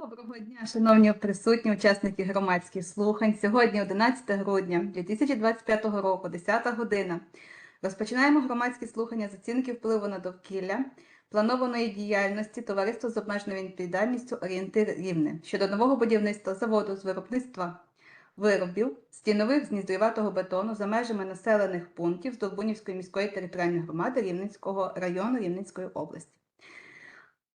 Доброго дня, шановні присутні, учасники громадських слухань. Сьогодні 11 грудня 2025 року, 10 година. Розпочинаємо громадські слухання з оцінки впливу на довкілля, планованої діяльності товариства з обмеженою відповідальністю Орієнтир Рівне щодо нового будівництва заводу з виробництва виробів стінових з ніздріватого бетону за межами населених пунктів з Долбунівської міської територіальної громади Рівненського району Рівненської області.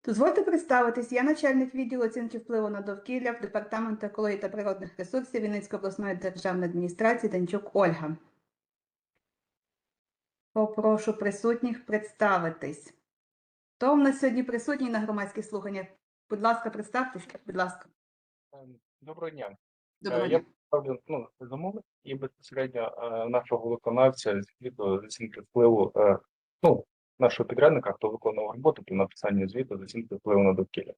Дозвольте представитись, я начальник відділу оцінки впливу на довкілля в Департаменту екології та природних ресурсів Вінницької обласної державної адміністрації Данчук Ольга. Попрошу присутніх представитись. Хто в нас сьогодні присутній на громадських слуханнях? Будь ласка, представтесь, будь ласка. Ем, Доброго дня. Доброго Е, дня. Я представлю ну, замовник і безпосередньо е, нашого виконавця з оцінки впливу е, ну, нашого підрядника, хто виконував роботу при написанні звіту з оцінки впливу на довкілля.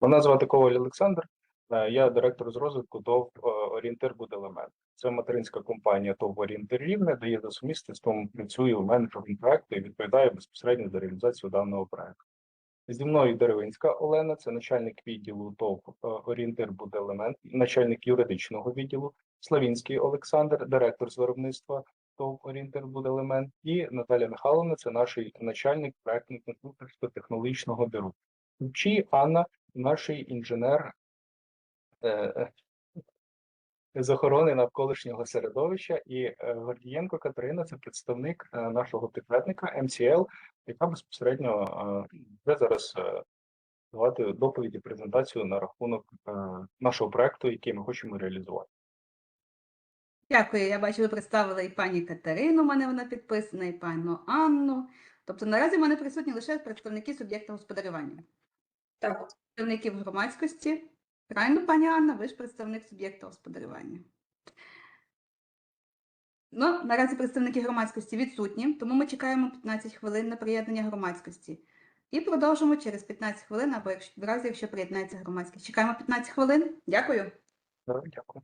Мене звати Коваль Олександр. е, Я директор з розвитку ТОВ е, Орієнтир Буделемент. Це материнська компанія ТОВ Орієнтир Рівне, де я за сумісництвом працюю менеджером проекту і відповідаю безпосередньо за реалізацію даного проекту. Зі мною Деревинська Олена, це начальник відділу ТОВ е, Орієнтир Буделемент, начальник юридичного відділу, Славінський Олександр, директор з виробництва ТОВ Орієнтир Буделемент, і Наталя Михайловна, це наш начальник проектно-технологічного бюро. Чи Анна, наш інженер е, е, з охорони навколишнього середовища, і е, Гордієнко Катерина, це представник е, нашого підрядника МCL, яка безпосередньо е, зараз давати доповіді, презентацію на рахунок нашого проекту, який ми хочемо реалізувати. Дякую. Я бачу, ви представили і пані Катерину, у мене вона підписана, і пану Анну. Тобто наразі в мене присутні лише представники суб'єкта господарювання. Так, представників громадськості. Правильно, пані Анна, ви ж представник суб'єкта господарювання. Ну, наразі представники громадськості відсутні, тому ми чекаємо 15 хвилин на приєднання громадськості. І продовжимо через 15 хвилин, або якщо, в разі, якщо приєднається громадськість. Чекаємо 15 хвилин. Дякую. Дякую.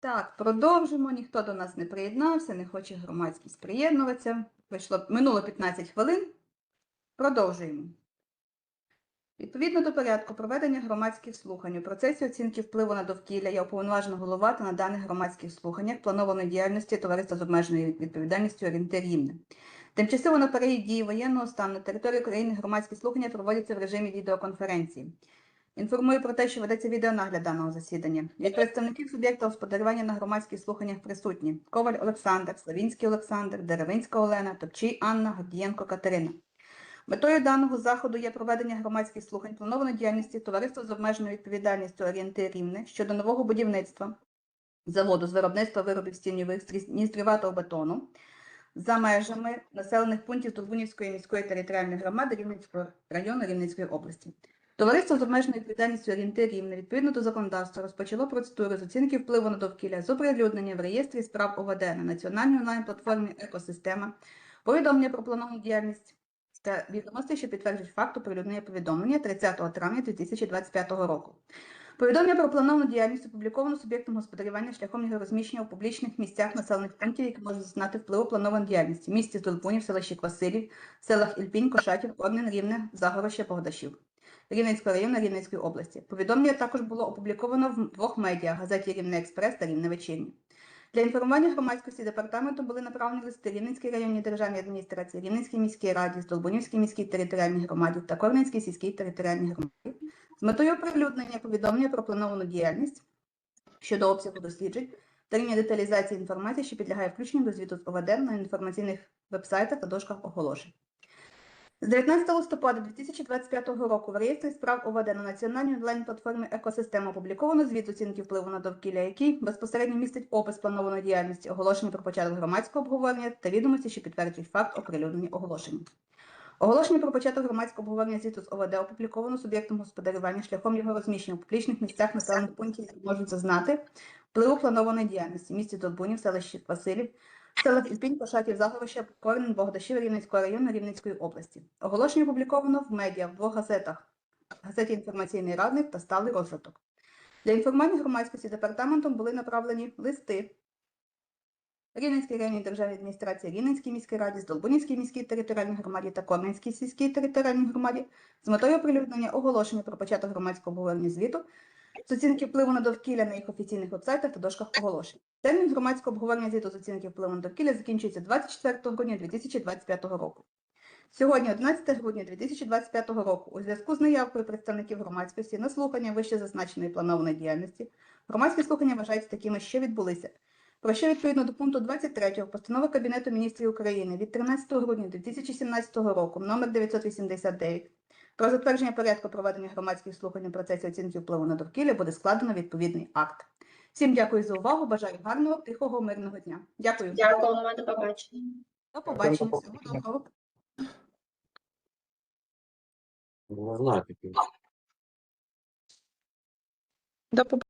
Так, продовжимо. Ніхто до нас не приєднався, не хоче громадськість приєднуватися. Пройшло минуло 15 хвилин. Продовжуємо. Відповідно до порядку проведення громадських слухань у процесі оцінки впливу на довкілля я уповноважена голова та на даних громадських слуханнях планованої діяльності товариства з обмеженою відповідальністю «Орієнтир Рівне». Тимчасово на період дії воєнного стану на території України громадські слухання проводяться в режимі відеоконференції. Інформую про те, що ведеться відеонагляд даного засідання. Від представників суб'єкта господарювання на громадських слуханнях присутні Коваль Олександр, Славінський Олександр, Деревинська Олена, Топчій Анна, Гордієнко Катерина. Метою даного заходу є проведення громадських слухань планованої діяльності товариства з обмеженою відповідальністю «Орієнтир Рівне» щодо нового будівництва заводу з виробництва виробів стіньових ністріватого бетону за межами населених пунктів Турбунівської міської територіальної громади Рівненського району Рівненської області. Товариство з обмеженою відповідальністю «Орієнтир Рівне» відповідно до законодавства розпочало процедуру з оцінки впливу на довкілля з оприлюднення в реєстрі справ ОВД на національній онлайн-платформі «Екосистема», повідомлення про планову діяльність та відомостей, що підтверджують факт оприлюднення повідомлення 30 травня 2025 року. Повідомлення про планову діяльність опубліковано суб'єктом господарювання шляхом його розміщення у публічних місцях населених пунктів, які можуть зазнати впливу планованої діяльності. Місті Здолбунів, селищі Квасилів, селах Ільпінь, Кошатів, Корнін, Рівне, Загороща, Богдашів. Рівненського району Рівненської області. Повідомлення також було опубліковано в двох медіа газеті Рівне Експрес та Рівне Вечірній. Для інформування громадськості департаменту були направлені листи Рівненській районній державній адміністрації, Рівненській міській раді, Здолбунівській міській територіальній громаді та Корненській сільській територіальній громаді з метою оприлюднення повідомлення про плановану діяльність щодо обсягу досліджень та рівня деталізації інформації, що підлягає включенню до звіту з ОВД на інформаційних вебсайтах та дошках оголошень. З 19 листопада 2025 року в реєстрі справ ОВД на національній онлайн-платформі «Екосистема» опубліковано звіт оцінки впливу на довкілля, який безпосередньо містить опис планованої діяльності, оголошення про початок громадського обговорення та відомості, що підтверджують факт оприлюднення оголошення. Оголошення про початок громадського обговорення звіту з ОВД опубліковано суб'єктом господарювання шляхом його розміщення у публічних місцях населених пунктів, які можуть зазнати впливу планованої діяльності місті Долбунів, селищі Василів, селах Ільпінь, Пошатів, Заговище, Корнен, Богдашів, Рівненського району Рівненської області. Оголошення опубліковано в медіа в двох газетах газеті «Інформаційний радник» та «Сталий розвиток». Для інформування громадськості департаментом були направлені листи Рівненській районній державній адміністрації, Рівненській міській раді, Здолбунівській міській територіальній громаді та Корненській сільській територіальній громаді з метою оприлюднення оголошення про початок громадського обговорення звіту з оцінки впливу на довкілля на їх офіційних вебсайтах та дошках оголошень. Термін громадського обговорення звіту з оцінки впливу на довкілля закінчується 24 грудня 2025 року. Сьогодні, 11 грудня 2025 року, у зв'язку з наявкою представників громадськості на слухання вище зазначеної планованої діяльності, громадські слухання вважаються такими, що відбулися. Про що відповідно до пункту 23 постанови Кабінету міністрів України від 13 грудня 2017 року номер 989 про затвердження порядку проведення громадських слухань у процесі оцінки впливу на довкілля буде складено відповідний акт. Всім дякую за увагу. Бажаю гарного, тихого, мирного дня. Дякую. Дякуємо, до побачення. До побачення. До Всього побачення. доброго. Не знаю. До побачення.